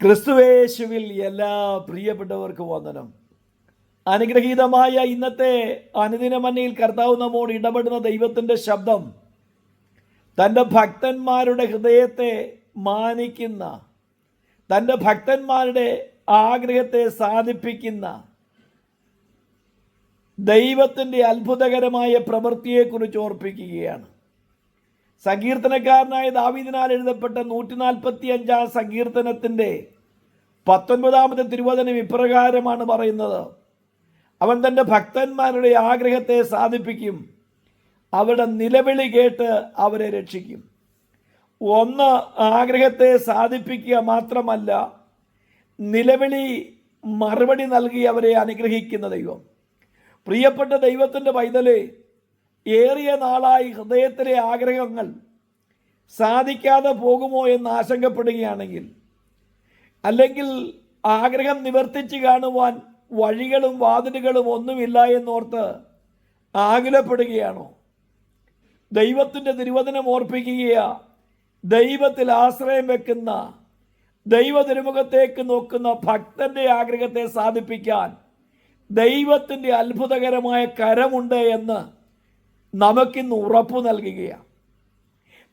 ക്രിസ്തുവേശുവിൽ എല്ലാ പ്രിയപ്പെട്ടവർക്കും വന്ദനം. അനുഗ്രഹീതമായ ഇന്നത്തെ അനുദിനമന്നയിൽ കർത്താവ് നമ്മോട് ഇടപെടുന്ന ദൈവത്തിന്റെ ശബ്ദം തന്റെ ഭക്തന്മാരുടെ ഹൃദയത്തെ മാനിക്കുന്ന തന്റെ ഭക്തന്മാരുടെ ആഗ്രഹത്തെ സാധിപ്പിക്കുന്ന ദൈവത്തിന്റെ അത്ഭുതകരമായ പ്രവൃത്തിയെക്കുറിച്ച് ഓർപ്പിക്കുകയാണ്. സങ്കീർത്തനക്കാരനായ ദാവീദിനാൽ എഴുതപ്പെട്ട നൂറ്റി നാൽപ്പത്തി അഞ്ചാം സങ്കീർത്തനത്തിന്റെ പത്തൊൻപതാമത്തെ തിരുവചനം ഇപ്രകാരമാണ് പറയുന്നത്. അവൻ തന്റെ ഭക്തന്മാരുടെ ആഗ്രഹത്തെ സാധിപ്പിക്കും. അവരുടെ നിലവിളി കേട്ട് അവരെ രക്ഷിക്കും. ഒന്ന് ആഗ്രഹത്തെ സാധിപ്പിക്കുക മാത്രമല്ല നിലവിളി മറുപടി നൽകി അവരെ അനുഗ്രഹിക്കുന്ന ദൈവം. പ്രിയപ്പെട്ട ദൈവത്തിന്റെ പൈതൽ ഏറിയ നാളായി ഹൃദയത്തിലെ ആഗ്രഹങ്ങൾ സാധിക്കാതെ പോകുമോ എന്ന് ആശങ്കപ്പെടുകയാണെങ്കിൽ അല്ലെങ്കിൽ ആഗ്രഹം നിവർത്തിച്ച് കാണുവാൻ വഴികളും വാതിലുകളും ഒന്നുമില്ല എന്നോർത്ത് ആകുലപ്പെടുകയാണോ? ദൈവത്തിന്റെ തിരുവചനം ഓർപ്പിക്കുകയാ ദൈവത്തിൽ ആശ്രയം വെക്കുന്ന ദൈവ തിരുമുഖത്തേക്ക് നോക്കുന്ന ഭക്തന്റെ ആഗ്രഹത്തെ സാധിപ്പിക്കാൻ ദൈവത്തിന്റെ അത്ഭുതകരമായ കരമുണ്ട് എന്ന് നമുക്കിന്ന് ഉറപ്പ് നൽകുകയാണ്.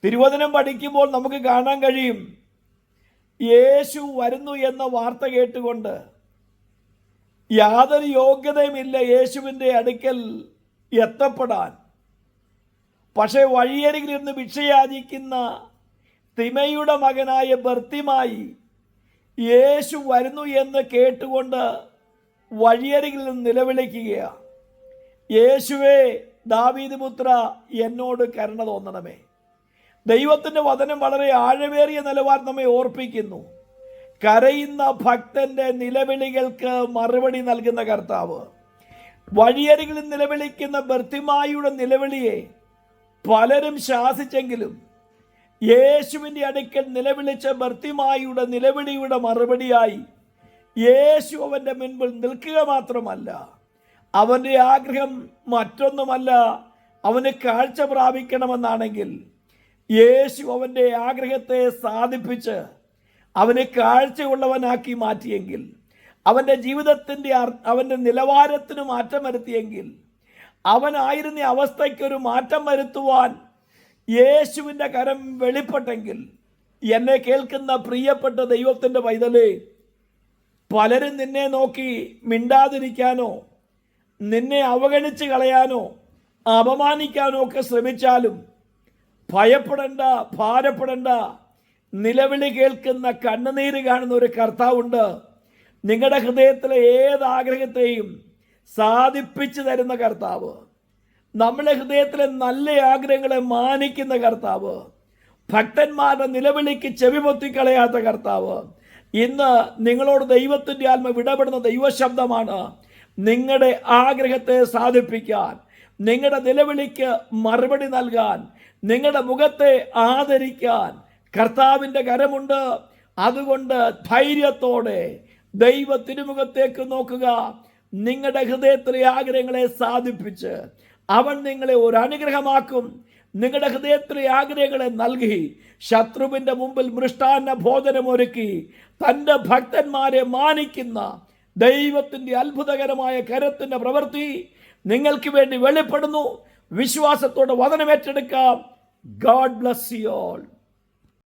തിരുവചനം പഠിക്കുമ്പോൾ നമുക്ക് കാണാൻ കഴിയും. യേശു വരുന്നു എന്ന വാർത്ത കേട്ടുകൊണ്ട് യാതൊരു യോഗ്യതയുമില്ല യേശുവിന്റെ അടുക്കൽ എത്തപ്പെടാൻ. പക്ഷേ വഴിയരികിൽ നിന്ന് ഭിക്ഷയാചിക്കുന്ന തിമയുടെ മകനായ ബർത്തിമായി യേശു വരുന്നു എന്ന് കേട്ടുകൊണ്ട് വഴിയരികിൽ നിന്ന് നിലവിളിക്കുകയാണ്. യേശുവേ ദാവീദ് പുത്ര എന്നോട് കരുണ തോന്നണമേ. ദൈവത്തിന്റെ വചനം വളരെ ആഴമേറിയ നിലവാരം നമ്മെ ഓർപ്പിക്കുന്നു. കരയുന്ന ഭക്തന്റെ നിലവിളികൾക്ക് മറുപടി നൽകുന്ന കർത്താവ്. വഴിയരികളിൽ നിലവിളിക്കുന്ന ബർത്തിമായുടെ നിലവിളിയെ പലരും ശാസിച്ചെങ്കിലും യേശുവിന്റെ അടുക്കൽ നിലവിളിച്ച ബർത്തിമായുടെ നിലവിളിയുടെ മറുപടിയായി യേശു അവന്റെ മുൻപിൽ നിൽക്കുക മാത്രമല്ല അവന്റെ ആഗ്രഹം മറ്റൊന്നുമല്ല. അവന് കാഴ്ച പ്രാപിക്കണമെന്നാണെങ്കിൽ യേശു അവന്റെ ആഗ്രഹത്തെ സാധിപ്പിച്ച് അവനെ കാഴ്ചയുള്ളവനാക്കി മാറ്റിയെങ്കിൽ അവന്റെ ജീവിതത്തിന്റെ അവന്റെ നിലവാരത്തിന് മാറ്റം വരുത്തിയെങ്കിൽ അവനായിരുന്ന അവസ്ഥയ്ക്കൊരു മാറ്റം വരുത്തുവാൻ യേശുവിന്റെ കരം വെളിപ്പെട്ടെങ്കിൽ എന്നെ കേൾക്കുന്ന പ്രിയപ്പെട്ട ദൈവത്തിന്റെ പൈതലേ പലരും നിന്നെ നോക്കി മിണ്ടാതിരിക്കാനോ നിന്നെ അവഗണിച്ച് കളയാനോ അപമാനിക്കാനോ ഒക്കെ ശ്രമിച്ചാലും ഭയപ്പെടേണ്ട ഭാരപ്പെടേണ്ട. നിലവിളി കേൾക്കുന്ന കണ്ണുനീര് കാണുന്ന ഒരു കർത്താവുണ്ട്. നിങ്ങളുടെ ഹൃദയത്തിലെ ഏത് ആഗ്രഹത്തെയും സാധിപ്പിച്ചു തരുന്ന കർത്താവ്. നമ്മുടെ ഹൃദയത്തിലെ നല്ല ആഗ്രഹങ്ങളെ മാനിക്കുന്ന കർത്താവ്. ഭക്തന്മാരുടെ നിലവിളിക്ക് ചെവി പൊത്തിക്കളയാത്ത കർത്താവ്. ഇന്ന് നിങ്ങളോട് ദൈവത്തിന്റെ ആത്മ വിടപെടുന്ന ദൈവശബ്ദമാണ്. നിങ്ങളുടെ ആഗ്രഹത്തെ സാധിപ്പിക്കാൻ നിങ്ങളുടെ നിലവിളിക്ക് മറുപടി നൽകാൻ നിങ്ങളുടെ മുഖത്തെ ആദരിക്കാൻ കർത്താവിന്റെ കരമുണ്ട്. അതുകൊണ്ട് ധൈര്യത്തോടെ ദൈവ തിരുമുഖത്തേക്ക് നോക്കുക. നിങ്ങളുടെ ഹൃദയത്തിലെ ആഗ്രഹങ്ങളെ സാധിപ്പിച്ച് അവൻ നിങ്ങളെ ഒരു അനുഗ്രഹമാക്കും നിങ്ങളുടെ ഹൃദയത്തിലെ ആഗ്രഹങ്ങളെ നൽകി ശത്രുവിന്റെ മുമ്പിൽ മൃഷ്ടാന്ന ഭോജനമൊരുക്കി തന്റെ ഭക്തന്മാരെ മാനിക്കുന്ന ദൈവത്തിന്റെ അത്ഭുതകരമായ കരത്തിന്റെ പ്രവൃത്തി നിങ്ങൾക്ക് വേണ്ടി വെളിപ്പെടുന്നു. വിശ്വാസത്തോടെ വചനമേറ്റെടുക്കാം ഗാഡ് ബ്ലസ് യു ഓൾ